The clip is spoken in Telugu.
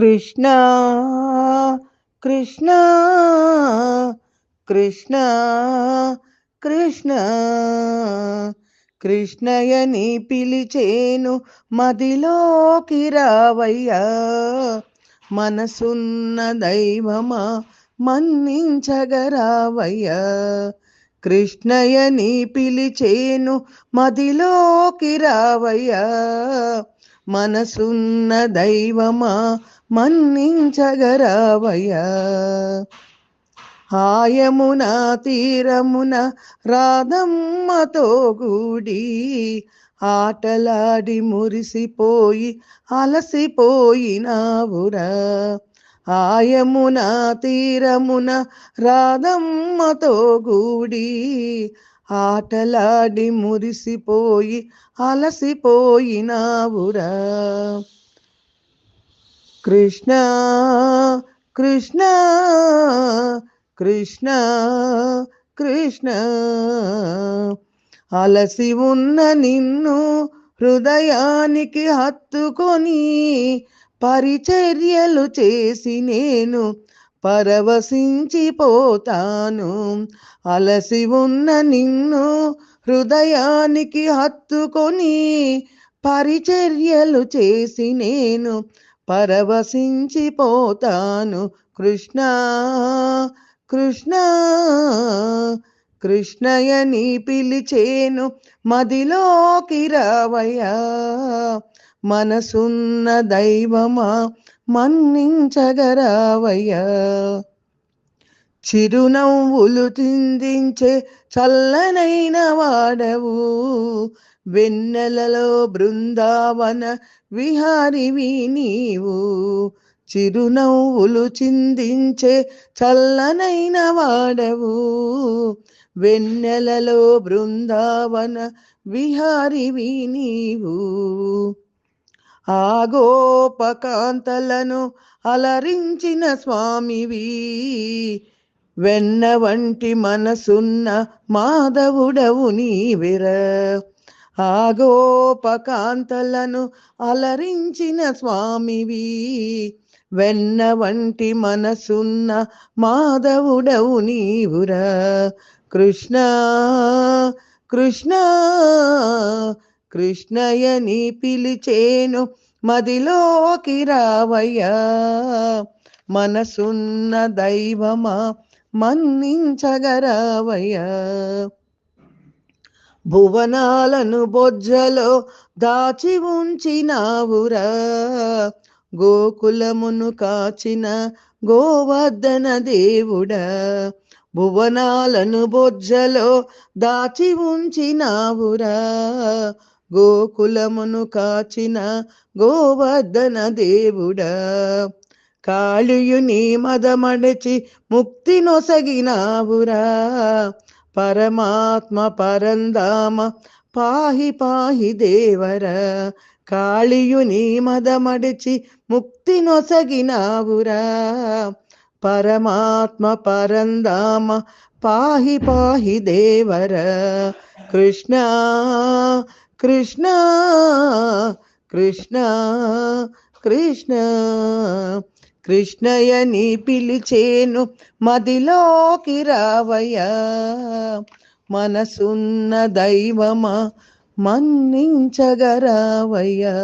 కృష్ణ కృష్ణ కృష్ణ కృష్ణ. కృష్ణయని పిలిచేను మదిలోకి రావయ్యా. మనసున్న దైవమా మన్నించగరావయ్యా. కృష్ణయని పిలిచేను మదిలోకి రావయ్యా. మనసున్న దైవమా మన్నించగరావయ్యా. హాయమున తీరమున రాధమ్మతో గూడి ఆటలాడి మురిసిపోయి అలసిపోయినావురా. ఆయమున తీరమున రాధమ్మతో గూడి ఆటలాడి మురిసిపోయి అలసిపోయినావురా. కృష్ణ కృష్ణ కృష్ణ కృష్ణ. అలసి ఉన్న నిన్ను హృదయానికి హత్తుకొని పరిచర్యలు చేసి నేను పరవశించిపోతాను. అలసి ఉన్న నిన్ను హృదయానికి హత్తుకొని పరిచర్యలు చేసి నేను పరవశించిపోతాను. కృష్ణ కృష్ణ కృష్ణయని పిలిచేను మదిలోకి రావయ్యా. మనసున్న దైవమా మన్నించగరావయ్యా. చిరునవ్వులు చిందించే చల్లనైన వాడవు. వెన్నెలలో బృందావన విహారివి నీవు. చిరునవ్వులు చిందించే చల్లనైన వాడవు. వెన్నెలలో బృందావన విహారివి నీవు. ఆ గోపకాంతలను అలరించిన స్వామివి. వెన్న వంటి మనసున్న మాధవుడవు నీవిర. ఆ గోపకాంతలను అలరించిన స్వామివి. వెన్న వంటి మనసున్న మాధవుడవు నీవురా. కృష్ణ కృష్ణ కృష్ణయని పిలిచేను మదిలోకి రావయ్యా. మనసున్న దైవమా మన్నించగరావయ్యా. భువనాలను బొజ్జలో దాచి ఉంచినావురా. గోకులమును కాచిన గోవర్ధన దేవుడా. భువనాలను బొజ్జలో దాచి ఉంచినావురా. గోకులమును కాచిన గోవర్ధన దేవుడా. కాళియుని మదమడచి ముక్తి నొసగినావురా. పరమాత్మ పరందామ పాహి పాహి దేవర. కాళియుని మదమడిచి ముక్తి నొసగినావురా. పరమాత్మ పరందామ పాహి పాహి దేవర. కృష్ణ కృష్ణ కృష్ణ కృష్ణ కృష్ణయని పిలిచేను మదిలోకి రావయ్యా. మనసున్న దైవమా మన్నించగరావయ్యా.